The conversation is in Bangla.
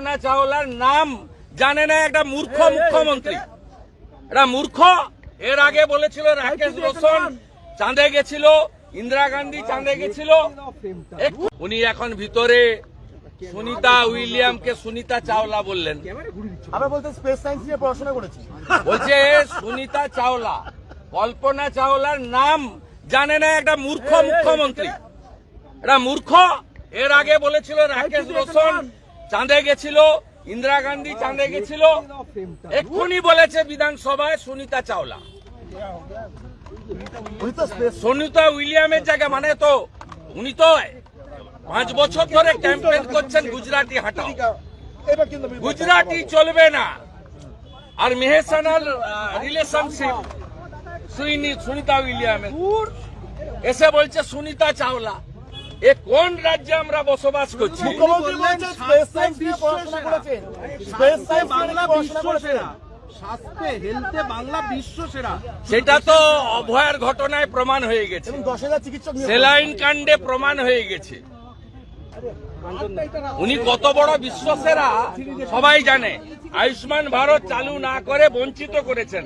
কল্পনা চাওলার নাম জানে না একটা মূর্খ মুখ্যমন্ত্রী এটা মূর্খ এর আগে বলেছিল রাকেশ রোশন চাঁদে গেছিল ইন্দিরা গান্ধী চাঁদে গেছিল উনি এখন ভিতরে সুনিতা উইলিয়ামকে সুনিতা চাওলা বললেন আমরা বলতে স্পেস সায়েন্স নিয়ে পড়াশোনা করেছি বলছে সুনিতা চাওলা কল্পনা চাওলার নাম জানে না একটা মূর্খ মুখ্যমন্ত্রী এটা মূর্খ এর আগে বলেছিল রাকেশ রোশন চাঁদে গেছিল, ইন্দিরা গান্ধী চাঁদে গেছিল। এক্ষুনি বলেছে বিধানসভায় সুনিতা চাওলা। সুনিতা উইলিয়ামের জায়গা মানে তো উনি তো পাঁচ বছর ধরে ক্যাম্পেইন করছেন গুজরাটি হাটাও। গুজরাটি চলবে না। আর মেহেসানাল রিলেশনশিপ সুনিতা উইলিয়ামের। এসে বলছে সুনিতা চাওলা। এ কোন রাজ্যে আমরা বসবাস করছি? সেটা তো অভয়ার ঘটনায় প্রমাণ হয়ে গেছে। সেলাইন কাণ্ডে প্রমাণ হয়ে গেছে। উনি কত বড় বিশ্বসেরা সবাই জানে। আয়ুষ্মান ভারত চালু না করে বঞ্চিত করেছেন।